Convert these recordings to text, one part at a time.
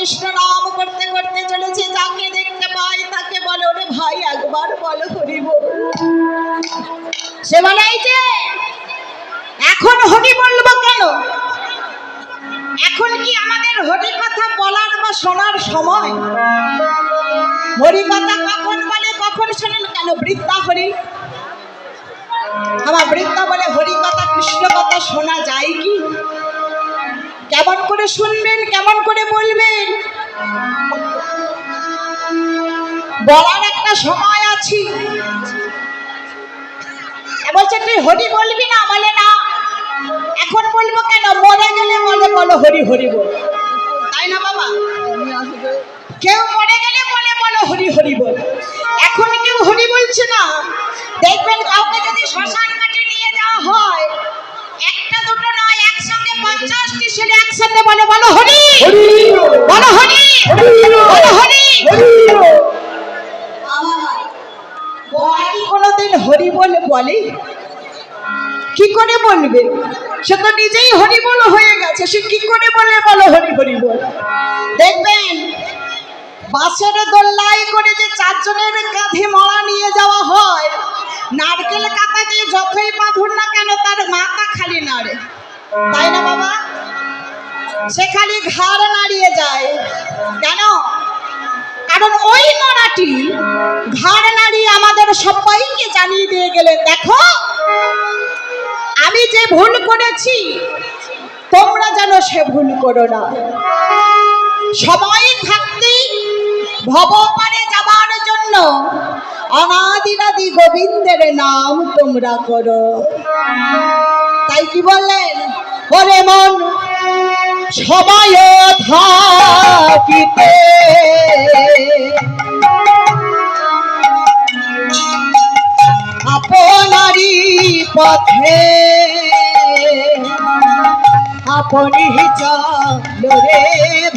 কৃষ্ণ নাম করতে করতে চলেছে, যাকে দেখতে পাই তাকে বলে ওরে ভাই, একবার বলো হরি বল। সে বলে, এই যে, এখন হরি বলব কেন? এখন কি আমাদের হরি কথা বলার বা শোনার সময়? হরি কথা কখন বলে, কখন শোনেন কেন বৃদ্ধা হরি? আমার বৃদ্ধা বলে, হরি কথা, কৃষ্ণ কথা শোনা যায় কি? কেমন করে শুনবেন, কেমন করে বলবেন? বলার একটা সময় আছে। বলছে, তুই হরি বলবি না? বলে, না। এখন বলব কেন? মরে গেলে বলে বলো হরি হরি বল। তাই না বাবা? কেউ মরে গেলে বলে, বলো হরি হরি বল। এখন কেউ হরি বলছে না। দেখবেন কাউকে যদি শ্মশান একসাথে বলে, বলো হরি। বলো হরি। বলো হরি। বলা কোনোদিন হরি বলে বলে? কি করে বলবে? সে তো নিজেই হরিবল হয়ে গেছে। সে কি করে বলে বলো হরি হরি বল? দেখবেন, বাসের দোল্লাই করে যে চারজনের কাঁধে মরা নিয়ে যাওয়া হয়, নারকেল কাতা দিয়ে যতই বাঁধুন না কেন তার মাথা খালি নাড়ে। তাই না বাবা? সে খালি ঘাড় নাড়িয়ে যায়। কেন কারণ ওই মরাটি ঘাড় নাড়িয়ে আমাদের সবাইকে জানিয়ে দিয়ে গেলেন, দেখো, আমি যে ভুল করেছি, তোমরা যেন সে ভুল করো না। সবাই থাকতে ভবপানে যাবার জন্য অনাদিরাদি গোবিন্দের নাম তোমরা করো। তাই কি বললেন? ওরে মন সবাই থাকিতে। আপনারি পথে আপনি চলো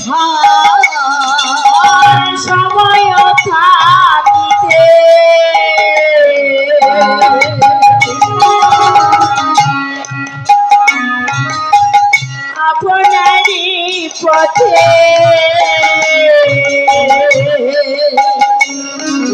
ভাই। সময় থাকিতে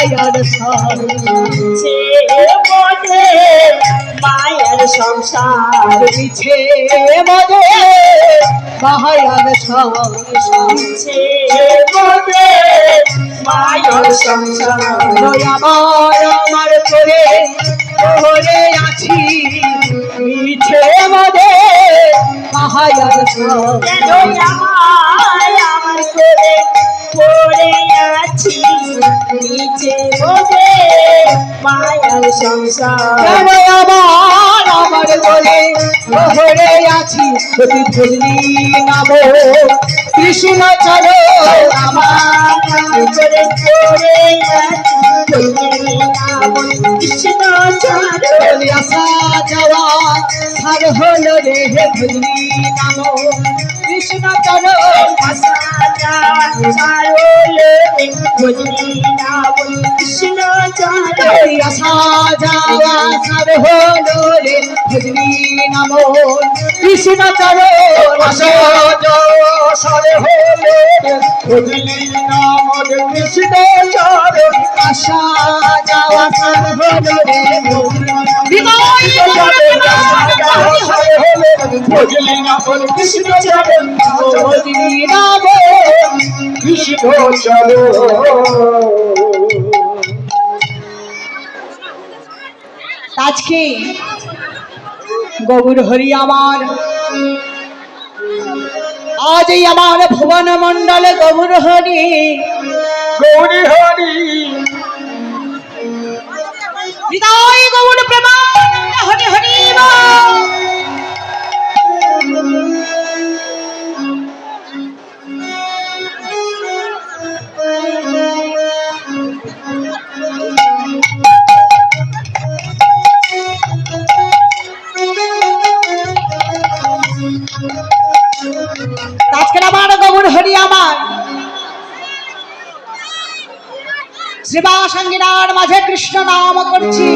মায়ার সে মায়ের সংসার মিছে মদে মায়ার সার সে মায়ের সংসার আমার করে ওরে আছি, মিছে মদে মায়ার সার কেন আমার করে নিচে বোধে মায়ার আমার আছি? প্রতি ধরলি নাম কৃষ্ণ চলো আমার কৃষ্ণ চরণ আসা যাওয়া হলো রে ধরলি নাম কৃষ্ণ চলো কৃষ্ণ চরণ আসা যাওয়া সার হলো রে ধরলি নাম কৃষ্ণ চলো আসা সার হলো ধরলি নাম কৃষ্ণ চলো আসা যাওয়া সার হলো রে কৃষ্ণ চরণ আজকে গৌর হরি আমার। আজ এই আমার ভুবন মন্ডলে গৌর হরি। গৌরী হরি। হৃদয় গৌর প্রেমানন্দ আমার। মাঝে কৃষ্ণ নাম করছি।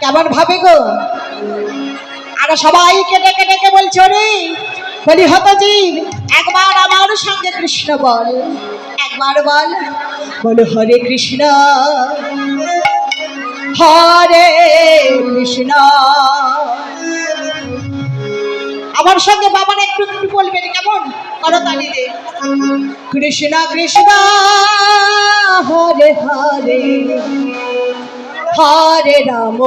কেমন ভাবে গো? আর সবাই কেটে কেটে কে বলছো রে বলি হত জীব একবার আমার সঙ্গে কৃষ্ণ বল, একবার বল বল হরে কৃষ্ণ হরে কৃষ্ণ। আমার সঙ্গে বাবার একটু একটু বলবেন, কেমন? করতালি দে কৃষ্ণ কৃষ্ণ, হরে হরে হরে রাম।